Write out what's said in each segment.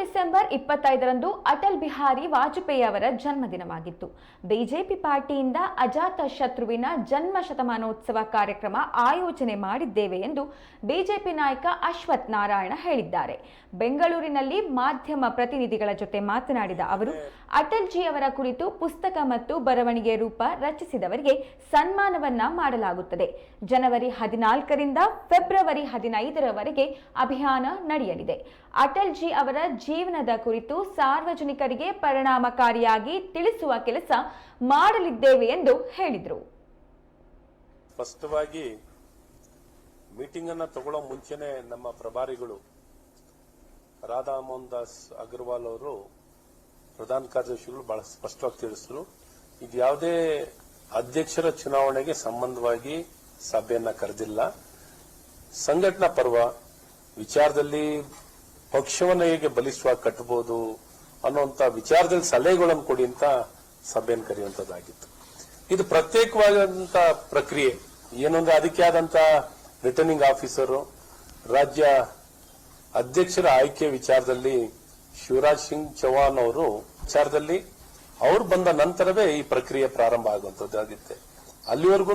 December ಇಪ್ಪತ್ತೈದರಂದು ಅಟಲ್ ಬಿಹಾರಿ ವಾಜಪೇಯಿ ಅವರ ಜನ್ಮದಿನವಾಗಿತ್ತು. BJP ಪಾರ್ಟಿಯಿಂದ ಅಜಾತ ಶತ್ರುವಿನ ಜನ್ಮ ಶತಮಾನೋತ್ಸವ ಕಾರ್ಯಕ್ರಮ ಆಯೋಜನೆ ಮಾಡಿದ್ದೇವೆ ಎಂದು ಬಿಜೆಪಿ ನಾಯಕ ಅಶ್ವಥ್ ನಾರಾಯಣ ಹೇಳಿದ್ದಾರೆ. ಬೆಂಗಳೂರಿನಲ್ಲಿ ಮಾಧ್ಯಮ ಪ್ರತಿನಿಧಿಗಳ ಜೊತೆ ಮಾತನಾಡಿದ ಅವರು ಅಟಲ್ ಜಿ ಅವರ ಕುರಿತು ಪುಸ್ತಕ ಮತ್ತು ಬರವಣಿಗೆ ರೂಪ ರಚಿಸಿದವರಿಗೆ ಸನ್ಮಾನವನ್ನ ಮಾಡಲಾಗುತ್ತದೆ. ಜನವರಿ ಹದಿನಾಲ್ಕರಿಂದ ಫೆಬ್ರವರಿ ಹದಿನೈದರವರೆಗೆ ಅಭಿಯಾನ ನಡೆಯಲಿದೆ. ಅಟಲ್ ಜಿ ಅವರ ಜೀವನದ ಕುರಿತು ಸಾರ್ವಜನಿಕರಿಗೆ ಪರಿಣಾಮಕಾರಿಯಾಗಿ ತಿಳಿಸುವ ಕೆಲಸ ಮಾಡಲಿದ್ದೇವೆ ಎಂದು ಹೇಳಿದರು. ಸ್ಪಷ್ಟವಾಗಿ ಮೀಟಿಂಗ್ ಅನ್ನು ತಗೊಳ್ಳೋ ಮುಂಚೆನೆ ನಮ್ಮ ಪ್ರಭಾರಿಗಳು ರಾಧಾ ಮೋಹನ್ ದಾಸ್ ಅಗರ್ವಾಲ್ ಅವರು ಪ್ರಧಾನ ಕಾರ್ಯದರ್ಶಿಗಳು ಬಹಳ ಸ್ಪಷ್ಟವಾಗಿ ತಿಳಿಸಿದ್ರು. ಇದು ಯಾವುದೇ ಅಧ್ಯಕ್ಷರ ಚುನಾವಣೆಗೆ ಸಂಬಂಧವಾಗಿ ಸಭೆಯನ್ನ ಕರೆದಿಲ್ಲ. ಸಂಘಟನಾ ಪರ್ವ ವಿಚಾರದಲ್ಲಿ ಪಕ್ಷವನ್ನು ಹೇಗೆ ಬಲಿಷ್ಠವಾಗಿ ಕಟ್ಟಬಹುದು ಅನ್ನುವಂತ ವಿಚಾರದಲ್ಲಿ ಸಲಹೆಗಳನ್ನು ಕೊಡಿ ಅಂತ ಸಭೆಯನ್ನು ಕರೆಯುವಂತದ್ದಾಗಿತ್ತು. ಇದು ಪ್ರತ್ಯೇಕವಾದಂತ ಪ್ರಕ್ರಿಯೆ. ಏನೊಂದು ಅದಕ್ಕೆ ಆದಂತ ರಿಟರ್ನಿಂಗ್ ಆಫೀಸರು ರಾಜ್ಯ ಅಧ್ಯಕ್ಷರ ಆಯ್ಕೆ ವಿಚಾರದಲ್ಲಿ ಶಿವರಾಜ್ ಸಿಂಗ್ ಚೌಹಾಣ್ ಅವರು ವಿಚಾರದಲ್ಲಿ ಅವ್ರು ಬಂದ ನಂತರವೇ ಈ ಪ್ರಕ್ರಿಯೆ ಪ್ರಾರಂಭ ಆಗುವಂತದ್ದಾಗುತ್ತೆ. ಅಲ್ಲಿವರೆಗೂ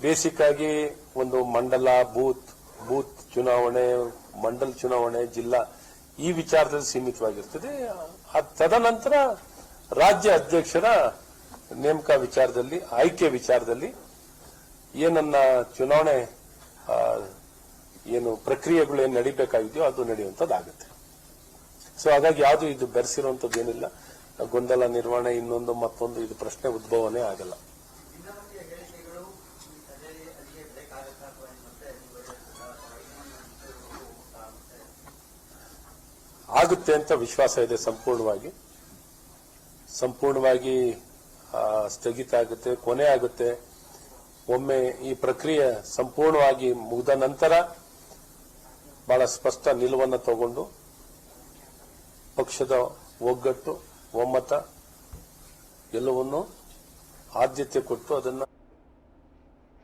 ಬೇಸಿಕ್ ಆಗಿ ಒಂದು ಮಂಡಲ, ಬೂತ್ ಬೂತ್ ಚುನಾವಣೆ, ಮಂಡಲ್ ಚುನಾವಣೆ, ಜಿಲ್ಲಾ, ಈ ವಿಚಾರದಲ್ಲಿ ಸೀಮಿತವಾಗಿರ್ತದೆ. ತದನಂತರ ರಾಜ್ಯ ಅಧ್ಯಕ್ಷರ ನೇಮಕ ವಿಚಾರದಲ್ಲಿ, ಆಯ್ಕೆ ವಿಚಾರದಲ್ಲಿ ಏನನ್ನ ಚುನಾವಣೆ ಏನು ಪ್ರಕ್ರಿಯೆಗಳು ಏನು ನಡಿಬೇಕಾಗಿದೆಯೋ ಅದು ನಡೆಯುವಂತದ್ದಾಗುತ್ತೆ ಸೊ, ಹಾಗಾಗಿ ಯಾವುದು ಇದು ಬೆರೆಸಿರುವಂತದ್ದು ಏನಿಲ್ಲ. ಗೊಂದಲ ನಿರ್ವಹಣೆ ಇನ್ನೊಂದು ಮತ್ತೊಂದು, ಇದು ಪ್ರಶ್ನೆ ಉದ್ಭವನೇ ಆಗಲ್ಲ. ಆಗುತ್ತೆ ಅಂತ ವಿಶ್ವಾಸ ಇದೆ ಸಂಪೂರ್ಣವಾಗಿ. ಸಂಪೂರ್ಣವಾಗಿ ಸ್ಥಗಿತ ಆಗುತ್ತೆ, ಕೊನೆ ಆಗುತ್ತೆ. ಒಮ್ಮೆ ಈ ಪ್ರಕ್ರಿಯೆ ಸಂಪೂರ್ಣವಾಗಿ ಮುಗಿದ ನಂತರ ಬಹಳ ಸ್ಪಷ್ಟ ನಿಲುವನ್ನು ತಗೊಂಡು ಪಕ್ಷದ ಒಗ್ಗಟ್ಟು, ಒಮ್ಮತ ಎಲ್ಲವನ್ನು ಆದ್ಯತೆ ಕೊಟ್ಟು ಅದನ್ನ